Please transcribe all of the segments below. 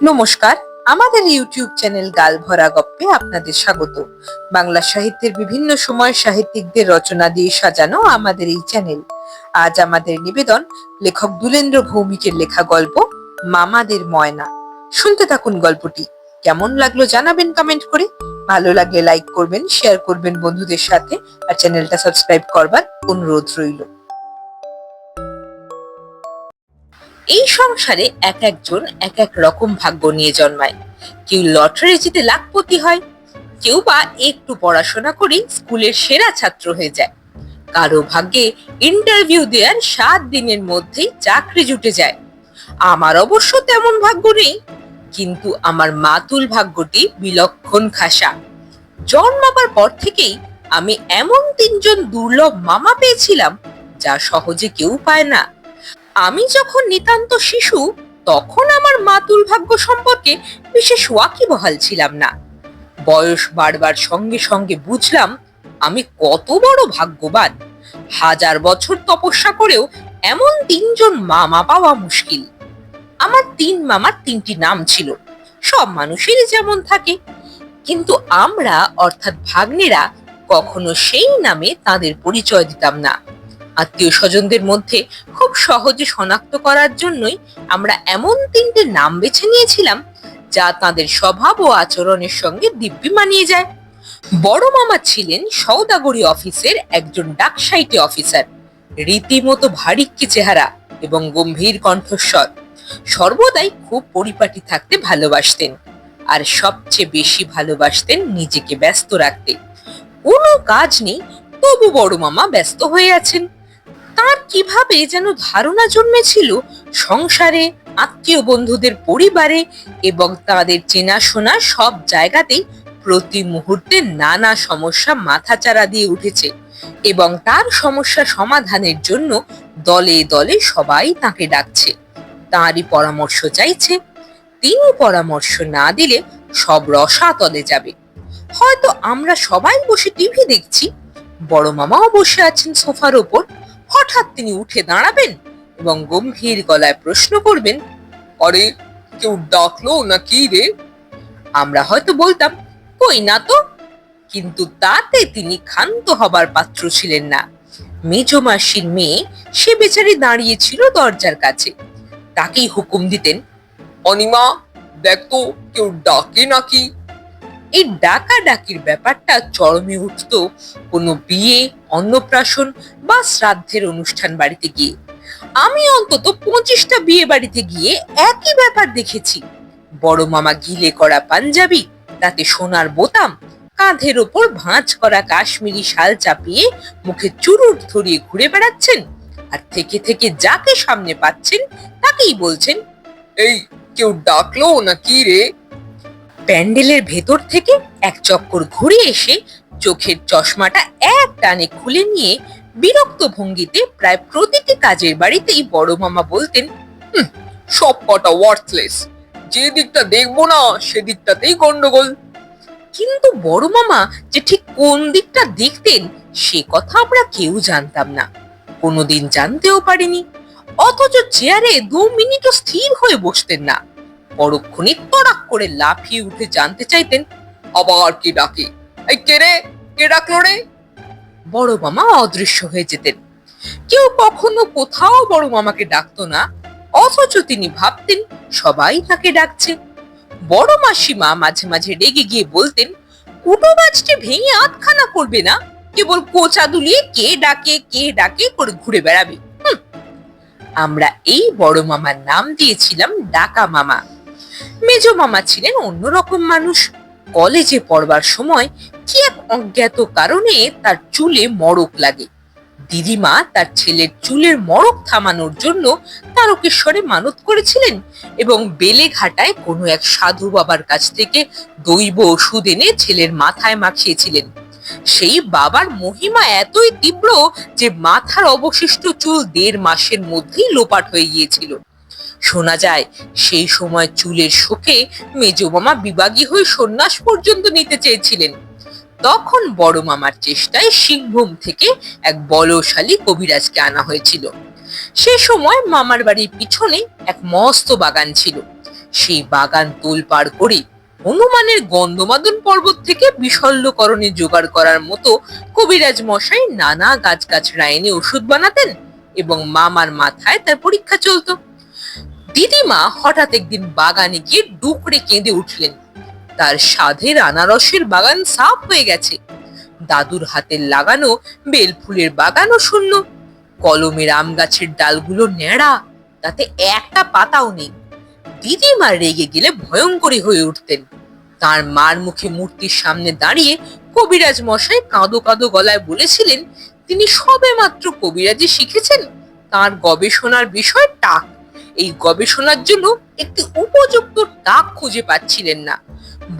নমস্কার, আমাদের YouTube channel গাল ভরা গপ্পে আপনাদের স্বাগত। বাংলা সাহিত্যের বিভিন্ন সময় সাহিত্যিকদের রচনা দিয়ে সাজানো আমাদের এই চ্যানেল। আজ আমাদের নিবেদন লেখক দুলেন্দ্র ভৌমিকের লেখা গল্প, মামাদের ময়না। শুনতে থাকুন গল্পটি। কেমন লাগল জানাবেন কমেন্ট করে। ভালো লাগলে লাইক করবেন শেয়ার করবেন বন্ধুদের সাথে। আর চ্যানেলটা সাবস্ক্রাইব করবার অনুরোধ রইল। এই সংসারে এক একজন এক এক রকম ভাগ্য নিয়ে জন্মায়। কেউ লটারি জিতে লাখপতি হয়, কেউ বা একটু পড়াশোনা করে স্কুলের সেরা ছাত্র হয়ে যায়। কারও ভাগ্যে ইন্টারভিউ দেওয়ার সাত দিনের মধ্যেই চাকরি জুটে যায়। আমার অবশ্য তেমন ভাগ্য নেই, কিন্তু আমার মাতুল ভাগ্যটি বিলক্ষণ খাসা। জন্মাবার পর থেকেই আমি এমন তিনজন দুর্লভ মামা পেয়েছিলাম, যা সহজে কেউ পায় না। আমি যখন নিতান্ত শিশু, তখন আমার মাতুল ভাগ্য সম্পর্কে বিশেষ ওয়াকিবহাল ছিলাম না। বয়স বাড়বার সঙ্গে সঙ্গে বুঝলাম আমি কত বড় ভাগ্যবান। হাজার বছর তপস্যা করেও এমন তিনজন মামা পাওয়া মুশকিল। আমার তিন মামার তিনটি নাম ছিল, সব মানুষেরই যেমন থাকে। কিন্তু আমরা, অর্থাৎ ভাগ্নেরা, কখনো সেই নামে তাদের পরিচয় দিতাম না। আত্মীয় স্বজনদের মধ্যে খুব সহজে শনাক্ত করার জন্যই আমরা এমন তিনটে নাম বেছে নিয়েছিলাম, যা তাদের স্বভাব ও আচরণের সঙ্গে দিব্যি মানিয়ে যায়। বড় মামা ছিলেন সৌদাগরি অফিসের একজন ডাকসাইটে অফিসার। রীতিমতো ভারিক্কি চেহারা এবং গম্ভীর কণ্ঠস্বর। সর্বদাই খুব পরিপাটি থাকতে ভালোবাসতেন আর সবচেয়ে বেশি ভালোবাসতেন নিজেকে ব্যস্ত রাখতে। কোনো কাজ নেই, তবু বড় মামা ব্যস্ত হয়ে আছেন। তার কীভাবে যেন ধারণা জন্মেছিল সংসারে, আত্মীয় বন্ধুদের পরিবারে এবং তাদের চেনাশোনা সব জায়গাতেই প্রতি মুহূর্তে নানা সমস্যা মাথাচাড়া দিয়ে উঠেছে এবং তার সমস্যা সমাধানের জন্য দলে দলে সবাই তাকে ডাকছে। তাঁরই পরামর্শ চাইছে। তিনি পরামর্শ না দিলে সব রসাতলে যাবে। হয়তো আমরা সবাই বসে টিভি দেখছি। বড় মামাও বসে আছেন সোফার ওপর। হঠাৎ তিনি উঠে দাঁড়াবেন এবং গম্ভীর গলায় প্রশ্ন করবেন, আরে, কেউ ডাকলো না কি রে? আমরা হয়তো বলতাম, কই না তো? কিন্তু তাতে তিনি ক্ষান্ত হবার পাত্র ছিলেন না। মেজ মাসির মেয়ে সে বেচারি দাঁড়িয়েছিল দরজার কাছে। তাকেই হুকুম দিতেন, অনিমা, দেখ কেউ ডাকে নাকি? এই ডাকা ডাকির ব্যাপারটা চরমে উঠত কোনো বিয়ে, অন্নপ্রাশন বা শ্রাদ্ধের অনুষ্ঠান বাড়িতে গিয়ে। আমি অন্তত পঁচিশটা বিয়ে বাড়িতে গিয়ে একই ব্যাপার দেখেছি। বড় মামা গিলে করা পাঞ্জাবি, তাতে সোনার বোতাম, কাঁধের ওপর ভাঁজ করা কাশ্মীরি শাল চাপিয়ে মুখে চুরুট ধরিয়ে ঘুরে বেড়াচ্ছেন। আর থেকে থেকে যাকে সামনে পাচ্ছেন, তাকেই বলছেন, এই, কেউ ডাকলো না কি রে? প্যান্ডেলের ভেতর থেকে এক চক্কর ঘুরে এসে চোখের চশমাটা এক টানে খুলে নিয়ে বিরক্ত ভঙ্গিতে প্রায় প্রতিটি কাজের বাড়িতেই বড় মামা বলতেন সব কটা ওয়ার্থলেস যে দিকটা দেখব না সেদিকটাতেই গন্ডগোল। কিন্তু বড় মামা যে ঠিক কোন দিকটা দেখতেন, সে কথা আমরা কেউ জানতাম না। কোনোদিন জানতেও পারিনি। অথচ চেয়ারে দু মিনিটও স্থির হয়ে বসতেন না। পরক্ষণে তড়াক করে লাফিয়ে উঠে জানতে চাইতেন, আবার কি ডাকে? এই কে রে? কে ডাকলো রে? বড় মামা অদৃশ্য হয়ে যেতেন। কেউ কখনো কোথাও বড় মামাকে ডাকতো না, অথচ তিনি ভাবতেন সবাই তাকে ডাকছে। বড় মাসিমা মাঝে মাঝে রেগে গিয়ে বলতেন, কুটো গাছটি ভেঙে আধখানা করবে না? কেবল কোচা দুলিয়ে কে ডাকে কে ডাকে করে ঘুরে বেড়াবে। আমরা এই বড় মামার নাম দিয়েছিলাম ডাকা মামা। মেজ মামা ছিলেন অন্যরকম মানুষ। কলেজে পড়বার সময় কি এক অজ্ঞাত কারণে তার চুলে মড়ক লাগে। দিদিমা তার ছেলের চুলের মড়ক থামানোর জন্য তারকেশ্বরে মানত করেছিলেন এবং বেলে ঘাটায় কোনো এক সাধু বাবার কাছ থেকে দৈব ওষুধ এনে ছেলের মাথায় মাখিয়েছিলেন। সেই বাবার মহিমা এতই তীব্র যে মাথার অবশিষ্ট চুল দেড় মাসের মধ্যেই লোপাট হয়ে গিয়েছিল। শোনা যায়, সেই সময় চুলের শোকে মেজমামা বিবাগী হয়ে সন্ন্যাস পর্যন্ত নিতে চেয়েছিলেন। তখন বড় মামার চেষ্টায় সিংভূম থেকে এক বলশালী কবিরাজকে আনা হয়েছিল। সে সময় মামার বাড়ির পিছনে এক মস্ত বাগান ছিল। সেই বাগান তোল পার করে হনুমানের গন্ধমাদন পর্বত থেকে বিশল্যকরণে জোগাড় করার মতো কবিরাজ মশাই নানা গাছ গাছড়া এনে ওষুধ বানাতেন এবং মামার মাথায় তার পরীক্ষা চলতো। দিদিমা হঠাৎ একদিন বাগানে গিয়ে ডুকরে কেঁদে উঠলেন। তার সাধের আনারসের বাগান সাফ হয়ে গেছে। দাদুর হাতের লাগানো বেল ফুলের বাগানও শূন্য। কলমের আম গাছের ডালগুলো ন্যাড়া, তাতে একটা পাতাও নেই। দিদিমা রেগে গেলে ভয়ঙ্করী হয়ে উঠতেন। তার মার মুখে মূর্তির সামনে দাঁড়িয়ে কবিরাজ মশাই কাঁদো কাঁদো গলায় বলেছিলেন, তিনি সবে মাত্র কবিরাজি শিখেছেন। তার গবেষণার বিষয় টাক এই গবেষণার জন্য একটি উপযুক্ত টাক খুঁজে পাচ্ছিলেন না।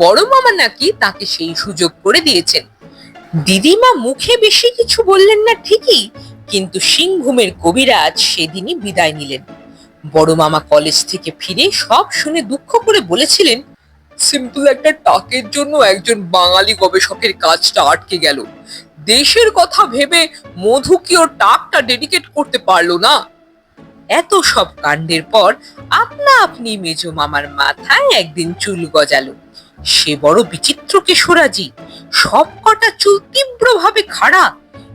বড় মামা নাকি তাকে সেই সুযোগ করে দিয়েছেন। দিদিমা মুখে বেশি কিছু বললেন না ঠিকই, কিন্তু সিংভূমের কবিরাজ সেদিনই বিদায় নিলেন। বড় মামা কলেজ থেকে ফিরে সব শুনে দুঃখ করে বলেছিলেন, সিম্পল একটা টাকের জন্য একজন বাঙালি গবেষকের কাজটা আটকে গেল। দেশের কথা ভেবে মধু কি ওর টাকটা ডেডিকেট করতে পারল না। এত সব কাণ্ডের পর আপনা আপনি মেজ মামার মাথায় একদিন চুল গজালো। সে বড় বিচিত্র কেশরাজি সব কটা চুল তীব্রভাবে খাড়া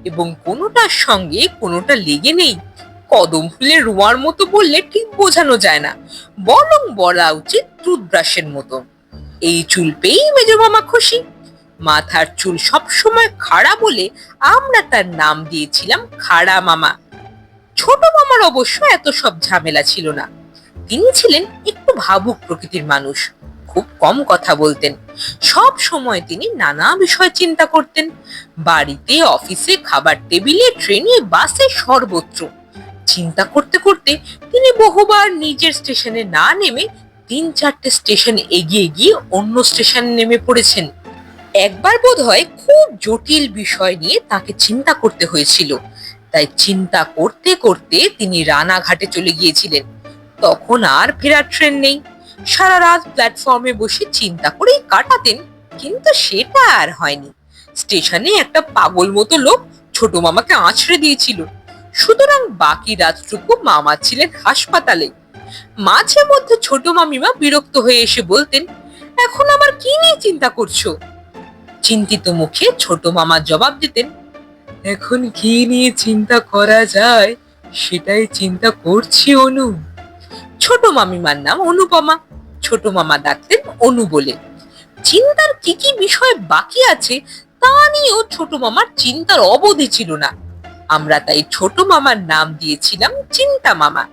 এবং কোনোটার সঙ্গে কোনোটা লেগে নেই। কদম ফুলের রোয়ার মতো বললে ঠিক বোঝানো যায় না, বরং বলা উচিত টুথব্রাশের মতো। এই চুল পেয়েই মেজ মামা খুশি। মাথার চুল সবসময় খাড়া বলে আমরা তার নাম দিয়েছিলাম খাড়া মামা। ছোট মামার অবশ্য এত সব ঝামেলা ছিল না। তিনি ছিলেন একটু ভাবুক প্রকৃতির মানুষ, খুব কম কথা বলতেন। সব সময় তিনি নানা বিষয় চিন্তা করতেন। বাড়িতে, অফিসে, খাবার টেবিলে, ট্রেনে, বাসে সর্বত্র। চিন্তা করতে করতে তিনি বহুবার নিজের স্টেশনে না নেমে তিন চারটে স্টেশন এগিয়ে গিয়ে অন্য স্টেশনে নেমে পড়েছেন। একবার বোধ হয় খুব জটিল বিষয় নিয়ে তাকে চিন্তা করতে হয়েছিল। তাই চিন্তা করতে করতে তিনি রানাঘাটে চলে গিয়েছিলেন। তখন আর ফেরার ট্রেন নেই। সারা রাত প্ল্যাটফর্মে বসে চিন্তা করেই কাটাতেন, কিন্তু সেটা আর হয়নি। স্টেশনে একটা পাগল মতো লোক ছোট মামাকে আছড়ে দিয়েছিল। সুতরাং বাকি রাতটুকু মামা ছিলেন হাসপাতালে। মাঝে মধ্যে ছোট মামিমা বিরক্ত হয়ে এসে বলতেন, এখন আবার কি নিয়ে চিন্তা করছ? চিন্তিত মুখে ছোট মামা জবাব দিতেন এখন কি নিয়ে চিন্তা করা যায় সেটাই চিন্তা করছি, অনু। ছোট মামিমার নাম অনুপমা। ছোট মামা ডাকতেন অনু বলে। চিন্তার কি কি বিষয় বাকি আছে তা নিয়েও ছোট মামার চিন্তার অবধি ছিল না। আমরা তাই ছোট মামার নাম দিয়েছিলাম চিন্তা মামা।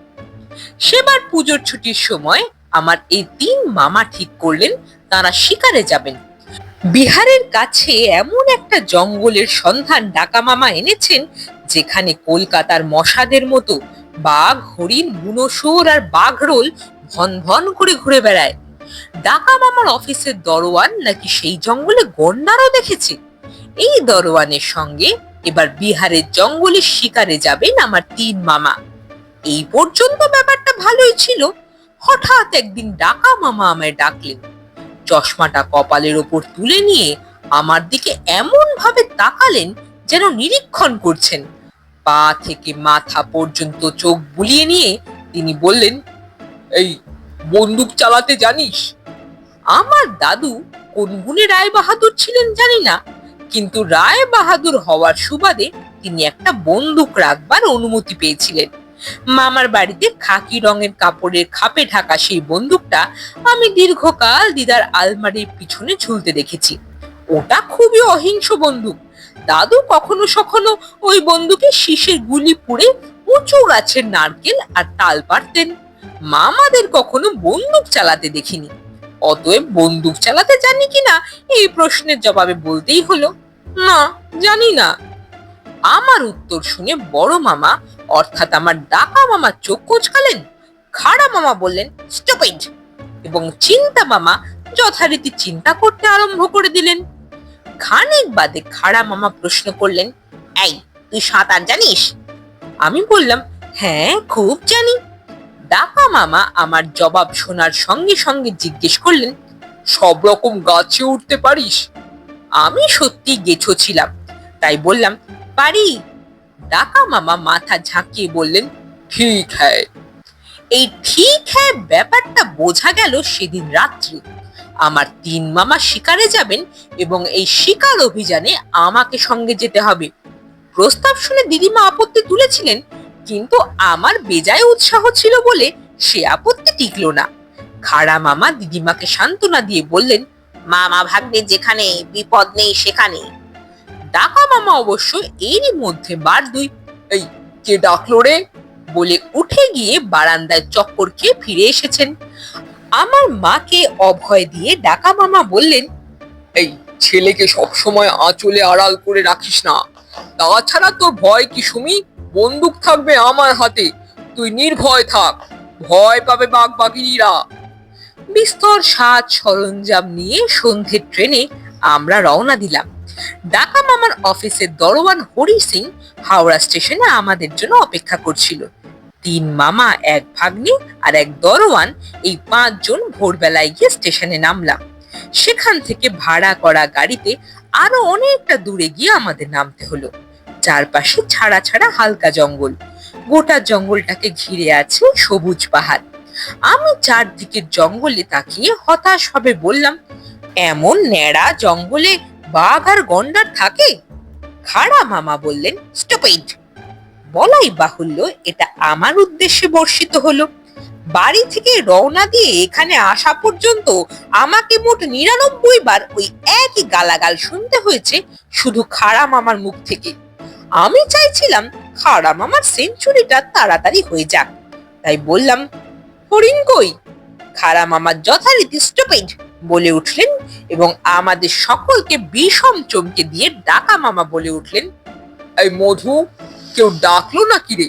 সেবার পুজোর ছুটির সময় আমার এই তিন মামা ঠিক করলেন, তারা শিকারে যাবেন। বিহারের কাছে এমন একটা জঙ্গলের সন্ধান ডাকা মামা এনেছেন, যেখানে কলকাতার মশাদের মতো বাঘ, হরিণ বুনোশুয়োর আর বাঘরোল ভন ভন করে ঘুরে বেড়ায়। ডাকা মামার অফিসের দরোয়ান নাকি সেই জঙ্গলে গন্ডারও দেখেছে? এই দরোয়ানের সঙ্গে এবার বিহারের জঙ্গলে শিকারে যাবেন আমার তিন মামা। এই পর্যন্ত ব্যাপারটা ভালোই ছিল। হঠাৎ একদিন ডাকা মামা আমায় ডাকলেন। চশমাটা কপালের ওপর তুলে নিয়ে আমার দিকে এমন ভাবে তাকালেন যেন নিরীক্ষণ করছেন। পা থেকে মাথা পর্যন্ত চোখ বুলিয়ে নিয়ে তিনি বললেন, এই বন্দুক চালাতে জানিস? আমার দাদু কোন গুণে রায় বাহাদুর ছিলেন জানি না, কিন্তু রায় বাহাদুর হওয়ার সুবাদে তিনি একটা বন্দুক রাখবার অনুমতি পেয়েছিলেন। মামার বাড়িতে খাকি রঙের কাপড়ের খাপে ঢাকা সেই বন্দুকটা আমি দীর্ঘকাল দিদার আলমারির পিছনে ঝুলতে দেখেছি। ওটা খুবই অহিংস বন্দুক। দাদু কখনো সখনো ওই বন্দুকে শীষের গুলি পুড়ে উঁচু গাছের নারকেল আর তাল পারতেন মামাদের কখনো বন্দুক চালাতে দেখিনি। অতএব বন্দুক চালাতে জানি কিনা এই প্রশ্নের জবাবে বলতেই হলো, না, জানি না। আমার উত্তর শুনে বড় মামা অর্থাৎ আমার ডাকা মামা চোখ কোচকালেন, খাড়া মামা বললেন স্টুপিড এবং চিন্তা মামা যথারীতি চিন্তা করতে আরম্ভ করে দিলেন। খানিক বাদে খাড়া মামা প্রশ্ন করলেন, এই, তুই সাঁতার জানিস? আমি বললাম হ্যাঁ খুব জানি। ডাকা মামা আমার জবাব শোনার সঙ্গে সঙ্গে জিজ্ঞেস করলেন, সব রকম গাছে উঠতে পারিস? আমি সত্যি গেছো ছিলাম, তাই বললাম, পারি। ডাকা মামা মাথা ঝাঁকিয়ে বললেন, ঠিক হ্যায়। এই ঠিক হ্যাঁ ব্যাপারটা বোঝা গেল সেদিন রাত্রি। আমার তিন মামা শিকারে যাবেন এবং এই শিকার অভিযানে আমাকে সঙ্গে যেতে হবে। প্রস্তাব শুনে দিদিমা আপত্তি তুলেছিলেন, কিন্তু আমার বেজায় উৎসাহ ছিল বলে সে আপত্তি টিকলো না। খাড়া মামা দিদিমাকে সান্ত্বনা দিয়ে বললেন, মামা ভাগ্নে যেখানে, বিপদ নেই সেখানে ডাকা মামা অবশ্য এরই মধ্যে বার দুই। এই কে ডাকলো রে? বলে উঠে গিয়ে বারান্দায় চক্কর খেয়ে ফিরে এসেছেন। আমার মাকে অভয় দিয়ে ডাকা মামা বললেন, এই ছেলেকে সবসময় আঁচলে আড়াল করে রাখিস না। তাছাড়া তোর ভয় কি সুমি? বন্দুক থাকবে আমার হাতে। তুই নির্ভয় থাক। ভয় পাবে বাঘ বাঘিনীরা বিস্তর সাজ সরঞ্জাম নিয়ে সন্ধ্যের ট্রেনে আমরা রওনা দিলাম। ডাকা মামার অফিসের দরোয়ান হরি সিং হাওড়া স্টেশনে আমাদের জন্য অপেক্ষা করছিল। তিন মামা, এক ভাগ্নে আর এক দরওয়ান এই পাঁচজন ভোরবেলায় গিয়ে স্টেশনে নামলাম। সেখান থেকে ভাড়া করা গাড়িতে আরও অনেকটা দূরে গিয়ে আমাদের নামতে হলো। চারপাশে ছাড়া ছাড়া হালকা জঙ্গল। গোটা জঙ্গলটাকে ঘিরে আছে সবুজ পাহাড়। আমি চারদিকের জঙ্গলে তাকিয়ে হতাশ হবে বললাম, এমন ন্যাড়া জঙ্গলে বাঘ আর গন্ডার থাকে? খাড়া মামা বললেন, স্টুপিড। বলাই বাহুল্য, এটা আমার উদ্দেশ্যে বর্ষিত হলো। বাড়ি থেকে রওনা দিয়ে এখানে আসা পর্যন্ত আমাকে মোট নিরানব্বই বার ওই একই গালাগাল শুনতে হয়েছে শুধু খাড়া মামার মুখ থেকে। আমি চাইছিলাম খাড়া মামার সেঞ্চুরিটা তাড়াতাড়ি হয়ে যাক। তাই বললাম, হরিণ কই? খাড়া মামার যথারীতি স্টুপিড। বলে উঠলেন এবং আমাদের সকলকে বিষম চমকে দিয়ে ডাকা মামা বলে উঠলেন, এই মধু, কেউ ডাকলো নাকি রে?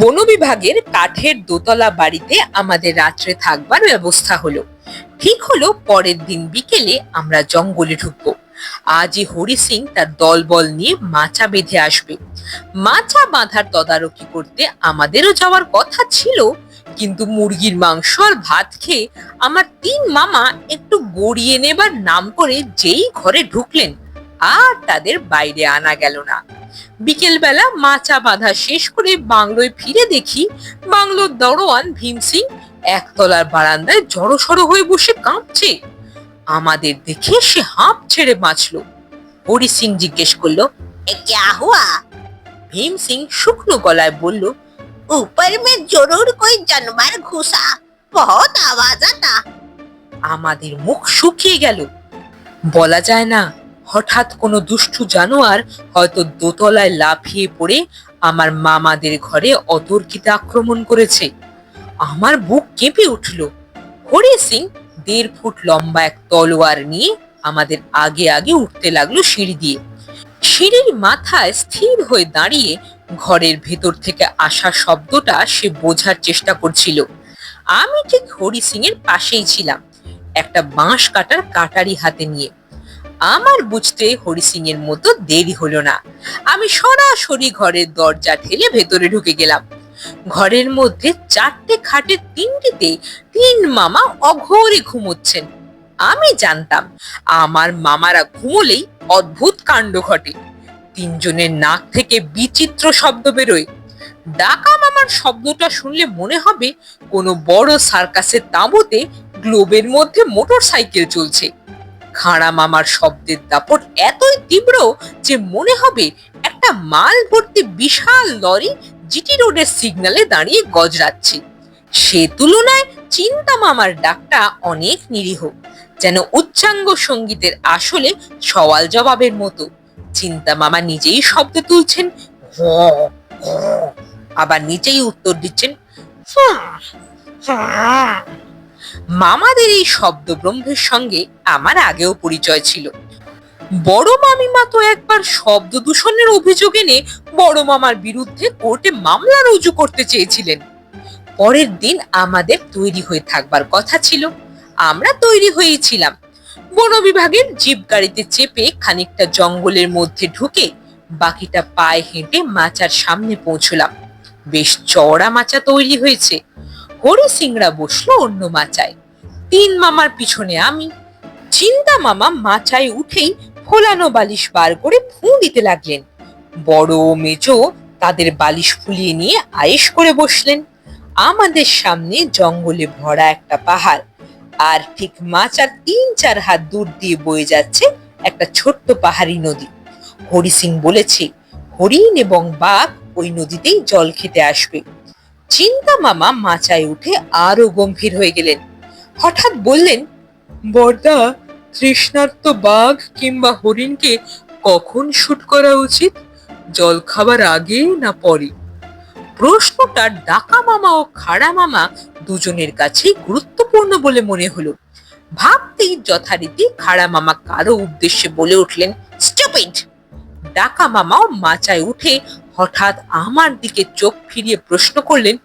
বন বিভাগের কাঠের দোতলা বাড়িতে আমাদের রাত্রে থাকবার ব্যবস্থা হলো। ঠিক হলো পরের দিন বিকেলে আমরা জঙ্গলে ঢুকবো। আজই হরি সিং তার দলবল নিয়ে মাচা বেঁধে আসবে। মাচা বাঁধার তদারকি করতে আমাদেরও যাওয়ার কথা ছিল কিন্তু মুরগির মাংস আর ভাত খেয়ে আমার তিন মামা একটু গড়িয়ে নেবার নাম করে যেই ঘরে ঢুকলেন, আর তাদের বাইরে আনা গেল না। বিকেলবেলা মাচা বাঁধা শেষ করে বাংলোয় ফিরে দেখি বাংলোর দরোয়ান ভীম সিং একতলার বারান্দায় জড়সড় হয়ে বসে কাঁপছে। আমাদের দেখে সে হাঁপ ছেড়ে বাঁচলো। হরি সিং জিজ্ঞেস করল ভীম সিং শুকনো গলায় বলল ऊपर में जरूर कोई जानवर घुसा बहुत आवाज आता আমাদের মুখ শুকিয়ে গেল বলা যায় না হঠাৎ কোনো দুষ্টু জানোয়ার হয়তো দোতলায় লাফিয়ে পড়ে আমার মামাদের ঘরে অতর্কিতে আক্রমণ করেছে আমার বুক কেঁপে উঠল হরি সিং দেড় ফুট লম্বা এক তলোয়ার নিয়ে আমাদের আগে আগে উঠতে লাগলো সিঁড়ি দিয়ে সিঁড়ির মাথায় স্থির হয়ে দাঁড়িয়ে ঘরের ভেতর থেকে আসা শব্দটা সে বোঝার চেষ্টা করছিল। আমি ঠিক হরি সিং এর পাশেই ছিলাম, একটা বাঁশ কাটার কাটারি হাতে নিয়ে। আমার বুঝতে হরি সিং এর মতো দেরি হলো না। আমি সরাসরি ঘরের দরজা ঠেলে ভেতরে ঢুকে গেলাম। ঘরের মধ্যে চারটে খাটের তিনটিতে তিন মামা অঘোরে ঘুমোচ্ছেন। আমি জানতাম, আমার মামারা ঘুমোলেই অদ্ভুত কাণ্ড ঘটে। তিনজনের নাক থেকে বিচিত্র শব্দ বেরোয়। ডাকা মামার শব্দটা শুনলে মনে হবে কোনো বড় সার্কাসের তাঁবুতে গ্লোবের মধ্যে মোটর সাইকেল চলছে। খাঁড়া মামার শব্দের দাপট এতই তীব্র যে মনে হবে একটা মাল ভর্তি বিশাল লরি জিটি রোডের সিগন্যালে দাঁড়িয়ে গজরাচ্ছে। সে তুলনায় চিন্তা মামার ডাকটা অনেক নিরীহ, যেন উচ্চাঙ্গ সঙ্গীতের আসলে সওয়াল জবাবের মতো। চিন্তা মামা নিজেই শব্দ তুলছেন। আবার নিজেই উত্তর দিচ্ছেন। মামাদের এই শব্দ ব্রহ্মের সঙ্গে আমার আগেও পরিচয় ছিল। বড় মামিমা তো একবার শব্দ দূষণের অভিযোগ এনে বড় মামার বিরুদ্ধে কোর্টে মামলা রুজু করতে চেয়েছিলেন। পরের দিন আমাদের তৈরি হয়ে থাকবার কথা ছিল। আমরা তৈরি হয়েছিলাম। বন বিভাগের জিপ গাড়িতে চেপে খানিকটা জঙ্গলের মধ্যে ঢুকে বাকিটা পায়ে হেঁটে মাচার সামনে পৌঁছলাম। বেশ চওড়া মাচা তৈরি হয়েছে। হরি সিংড়া বসল অন্য মাচায়। তিন মামার পিছনে আমি। চিন্তা মামা মাচায় উঠেই ফোলানো বালিশ বার করে ফুঁ দিতে লাগলেন। বড় মেজো তাদের বালিশ ফুলিয়ে নিয়ে আয়েশ করে বসলেন। আমাদের সামনে জঙ্গলে ভরা একটা পাহাড়। আর ঠিক মাচার তিন চার হাত দূর দিয়ে বয়ে যাচ্ছে একটা ছোট্ট পাহাড়ি নদী। হরি সিং বলেছে, হরিণ এবং বাঘ ওই নদীতেই জল খেতে আসবে। চিন্তা মামা মাচায় উঠে আরও গম্ভীর হয়ে গেলেন। হঠাৎ বললেন, বর্দা, তৃষ্ণার্ত বাঘ কিংবা হরিণকে কখন শুট করা উচিত? জল খাবার আগে না পরে? প্রশ্নটা ডাকা মামা ও খাড়া মামা দুজনের কাছেই গুরুত্বপূর্ণ বলে মনে হলো। ভাবতেই যথারীতি খাড়া মামা কারও উদ্দেশ্যে বলে উঠলেন স্টুপিড ডাকা মামাও মাচায় উঠে হঠাৎ আমার দিকে চোখ ফিরিয়ে প্রশ্ন করলেন,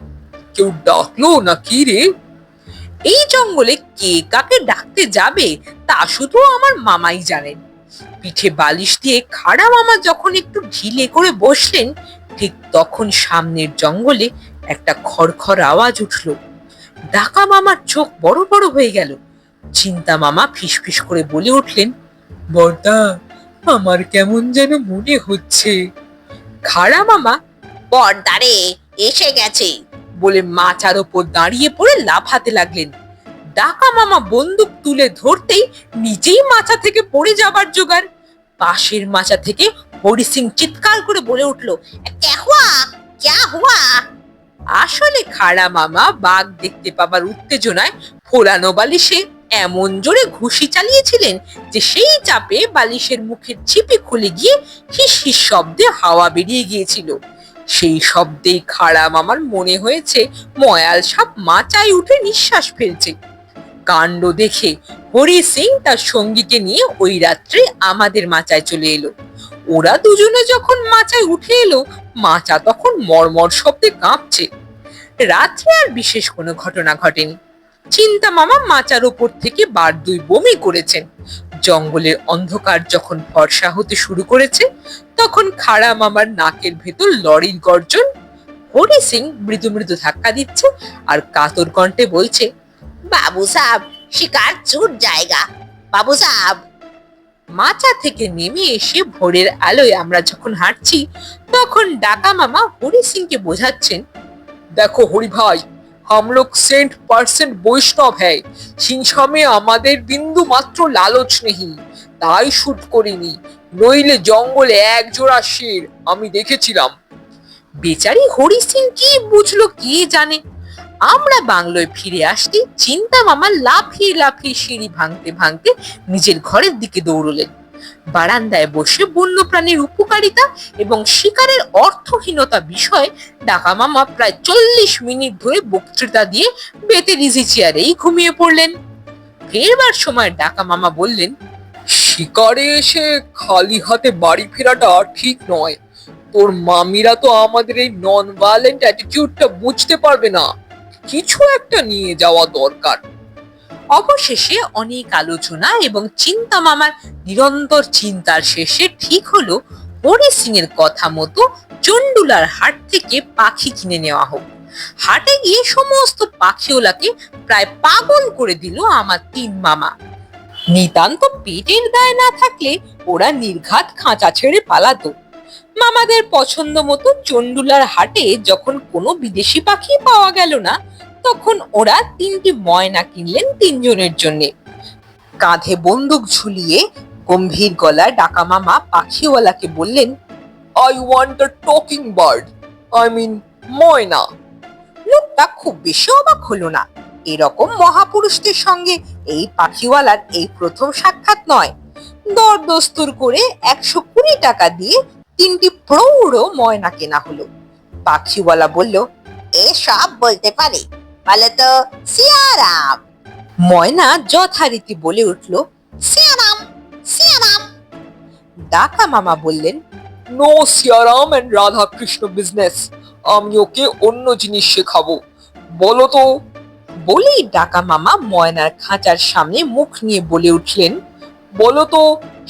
কেউ ডাকলো না কি রে? এই জঙ্গলে কে কাকে ডাকতে যাবে তা শুধু আমার মামাই জানেন। পিঠে বালিশ দিয়ে খাড়া মামা যখন একটু ঢিলে করে বসলেন, ঠিক তখন সামনের জঙ্গলে একটা খড়খড় আওয়াজ উঠল। ডাকা মামার চোখ বড় বড় হয়ে গেল। চিন্তা মামা ফিসফিস করে বলে উঠলেন, বর্দা, আমার কেমন যেন মনে হচ্ছে। খাড়া মামা বর্দারে এসে গেছে। বলে মাচার ওপর দাঁড়িয়ে পড়ে লাফাতে লাগলেন। ডাকা মামা বন্দুক তুলে ধরতেই নিজেই মাচা থেকে পড়ে যাবার জোগাড়। পাশের মাচা থেকে হরি সিং চিৎকার করে বলে উঠল, ক্যা হুয়া? ক্যা হুয়া? আসলে খাড়া মামা বাঘ দেখতে পাবার উত্তেজনায় ফোলানো বালিশে এমন জোরে ঘুষি চালিয়েছিলেন যে সেই চাপে বালিশের মুখের চিপে খুলে গিয়ে হিস হিস শব্দে হাওয়া বেরিয়ে গিয়েছিল। সেই শব্দেই খাড়া মামার মনে হয়েছে ময়াল সাপ মাচায় উঠে নিঃশ্বাস ফেলছে। কাণ্ড দেখে হরি সিং তার সঙ্গীকে নিয়ে ওই রাত্রে আমাদের মাচায় চলে এলো। ওরা দুজনে যখন মাচায় উঠে এলো, মাচা তখন মর্মর শব্দে কাঁপছে। রাত্রে আর বিশেষ কোনো ঘটনা ঘটেনি। চিন্তা মামা মাচার ওপর থেকে বার দুই বমি করেছেন। জঙ্গলের অন্ধকার যখন ফর্সা হতে শুরু করেছে, তখন খাড়া মামার নাকের ভেতর লরির গর্জন, হরি সিং মৃদু মৃদু ধাক্কা দিচ্ছে আর কাতর কণ্ঠে বলছে, বাবু সাহেব শিকার চুর জায়গা। বাবু সাহেব মাচা থেকে নেমে এসে ভোরের আলোয় আমরা যখন হাঁটছি তখন ডাকা মামা হরি সিংকে বোঝাচ্ছেন দেখো হরি ভাই हम लोग सेंट परसेंट বৈষ্ণব হ্যায় হিংসা মে আমাদের বিন্দু মাত্র লালচ নেই তাই শুট করিনি নইলে জঙ্গলে এক জোড়া শের আমি দেখেছিলাম বেচারি হরি সিং কি বুঝলো কে জানে আমরা বাংলোয় ফিরে আসতে চিন্তা মামা লাফিয়ে লাফিয়ে সিঁড়ি ভাঙতে ভাঙতে নিজের ঘরের দিকে দৌড়লেন। বারান্দায় বসে বন্যপ্রাণীর উপকারিতা এবং শিকারের অর্থহীনতা বিষয়ে ডাকা মামা প্রায় চল্লিশ মিনিট ধরে বক্তৃতা দিয়ে বেতের ইজি চেয়ারেই ঘুমিয়ে পড়লেন। ফেরবার সময় ডাকা মামা বললেন, শিকারে এসে খালি হাতে বাড়ি ফেরাটা ঠিক নয়। তোর মামিরা তো আমাদের এই নন ভায়োলেন্ট অ্যাটিটিউডটা বুঝতে পারবে না। কিছু একটা নিয়ে যাওয়া দরকার। অবশেষে অনেক আলোচনা এবং চিন্তা মামার নিরন্তর চিন্তার শেষে ঠিক হলো হরি সিং এর কথা মতো চন্ডুলার হাট থেকে পাখি কিনে নেওয়া হোক। হাটে গিয়ে সমস্ত পাখিওলাকে প্রায় পাগল করে দিল আমার তিন মামা। নিতান্ত পেটের দায় না থাকলে ওরা নির্ঘাত খাঁচা ছেড়ে পালাতো। মামাদের পছন্দ মতো চন্ডুলার হাটে যখন কোনো বিদেশি পাখি পাওয়া গেল না, তখন ওরা তিনটি ময়না কিনলেন তিনজনের জন্য। কাঁধে বন্দুক ঝুলিয়ে গম্ভীর গলায় ডাকা মামা পাখিওয়ালাকে বললেন I want a talking bird I mean ময়না। লোকটা খুব বেশি অবাক হলো না। এরকম মহাপুরুষদের সঙ্গে এই পাখিওয়ালার এই প্রথম সাক্ষাৎ নয়। দরদস্তুর করে একশো কুড়ি টাকা দিয়ে তিনটি প্রৌঢ় ময়না কেনা হলো। পাখিওয়ালা বলল এ সব বলতে পারে, বলে তো, সিয়ারাম? ময়না যথারীতি বলে উঠল, সিয়ারাম সিয়ারাম। ডাকা মামা বললেন, no, Siyaram and Radha Krishna business, আমি ওকে অন্য জিনিস শেখাবো, বলো তো? বলেই ডাকা মামা ময়নার খাঁচার সামনে মুখ নিয়ে বলে উঠলেন, বলো তো,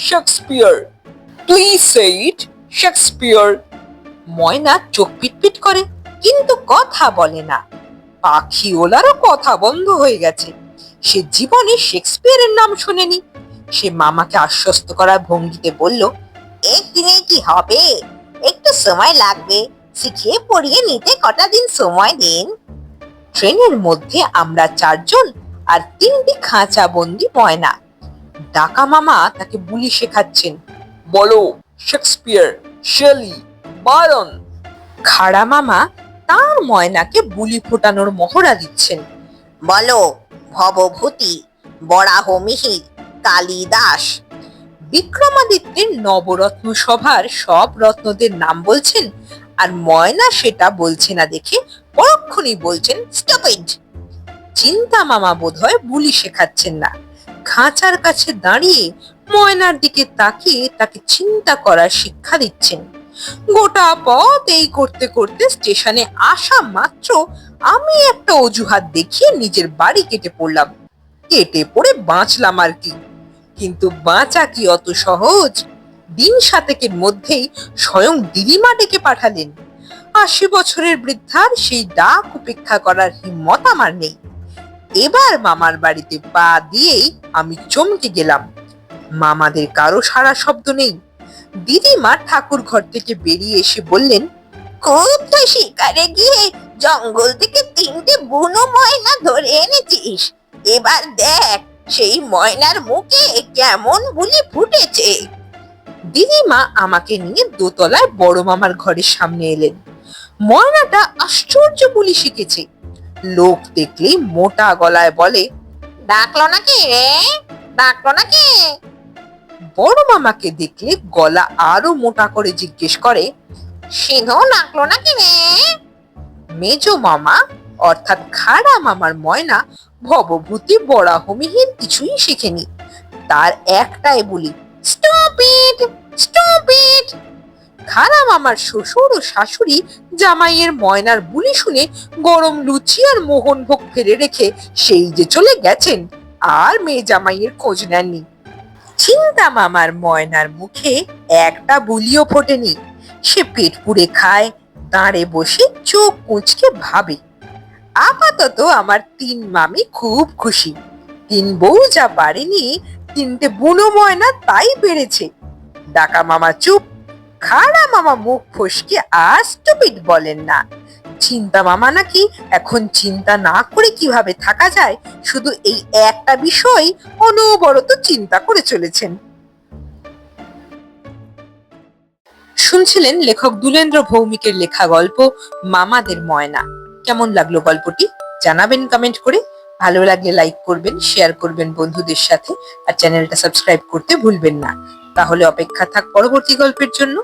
Shakespeare, please say it Shakespeare. ময়না চোখ পিটপিট করে, কিন্তু কথা বলে না। পাখি ওলারও কথা বন্ধ হয়ে গেছে। সে জীবনে শেক্সপিয়ারের নাম শোনেনি। সে মামাকে আশ্বস্ত করার ভঙ্গিতে বলল একদিনে কি হবে? একটু সময় লাগবে। শিখিয়ে পড়িয়ে নিতে কটা দিন সময় দিন। ট্রেনের মধ্যে আমরা চারজন আর তিনটি খাঁচা বন্দি ময়না। ডাকা মামা তাকে বুলি শেখাচ্ছেন, বলো শেক্সপিয়ার শেলি বারন। খাড়া মামা তার ময়নাকে বুলি ফোটানোর মহড়া দিচ্ছেন। বলো ভবভূতি বরাহ মিহির কালিদাস বিক্রমাদিত্যের নবরত্ন সভার সব রত্নদের নাম বলছেন আর ময়না সেটা বলছে না দেখে পরক্ষণই বলছেন স্টপিড! চিন্তা মামা বোধহয় বুলি শেখাচ্ছেন না। খাঁচার কাছে দাঁড়িয়ে ময়নার দিকে তাকিয়ে তাকে চিন্তা করার শিক্ষা দিচ্ছেন। গোটা পথ এই করতে করতে স্টেশনে আসা মাত্র আমি একটা অজুহাত দেখিয়ে নিজের বাড়ি কেটে পড়লাম। কেটে পড়ে বাঁচলাম আর কি। কিন্তু বাঁচা কি অত সহজ? দিন সাতেকের মধ্যেই স্বয়ং দিদিমা ডেকে পাঠালেন। আশি বছরের বৃদ্ধার সেই ডাক উপেক্ষা করার হিম্মত আমার নেই। এবার মামার বাড়িতে পা দিয়েই আমি চমকে গেলাম। মামাদের কারও সারা শব্দ নেই। দিদিমা ঠাকুর ঘর থেকে বেরিয়ে এসে বললেন, খুব তো শিকারে গিয়ে জঙ্গল থেকে তিনটে বুনো ময়না ধরে এনেছিস। এবার দেখ, সেই ময়নার মুখে কেমন বুলি ফুটেছে। দিদিমা আমাকে নিয়ে দোতলায় বড় মামার ঘরের সামনে এলেন। ময়নাটা আশ্চর্য বুলি শিখেছে। লোক দেখলেই মোটা গলায় বলে, ডাকলো নাকি রে? ডাকলো নাকি? বড় মামাকে দেখলে গলা আরও মোটা করে জিজ্ঞেস করে সিধু ডাকলো নাকি রে? মেজো মামা, অর্থাৎ খাড়া মামার ময়না ভবভূতি বরাহমিহীন কিছুই শিখেনি। তার একটাই বলি স্টপিড স্টপিড খাড়া মামার শ্বশুর ও শাশুড়ি জামাইয়ের ময়নার বুলি শুনে গরম লুচি আর মোহনভোগ ফেলে রেখে সেই যে চলে গেছেন, আর মেয়ে জামাইয়ের খোঁজ নেননি। চিন্তা মামার ময়নার মুখে একটা বুলিও ফোটেনি। সে পেট পুড়ে খায়, দাঁড়ে বসে চোখ কুঁচকে ভাবে। আপাতত আমার তিন মামি খুব খুশি। তিন বউ যা পারেনি, তিনটে বুনো ময়না তাই পেরেছে। ডাকা মামা চুপ, খাড়া মামা মুখ ফসকে আর স্টুপিড বলেন না। চিন্তা মামা নাকি? এখন চিন্তা না করে কীভাবে থাকা যায়? শুধু এই একটা বিষয় অনবরত চিন্তা করে চলেছেন। শুনছিলেন লেখক দুলেন্দ্র ভৌমিকের লেখা গল্প, মামাদের ময়না। কেমন লাগল গল্পটি? জানাবেন কমেন্ট করে। ভালো লাগলে লাইক করবেন শেয়ার করবেন বন্ধুদের সাথে। আর চ্যানেলটা সাবস্ক্রাইব করতে ভুলবেন না। তাহলে অপেক্ষা থাক পরবর্তী গল্পের জন্য।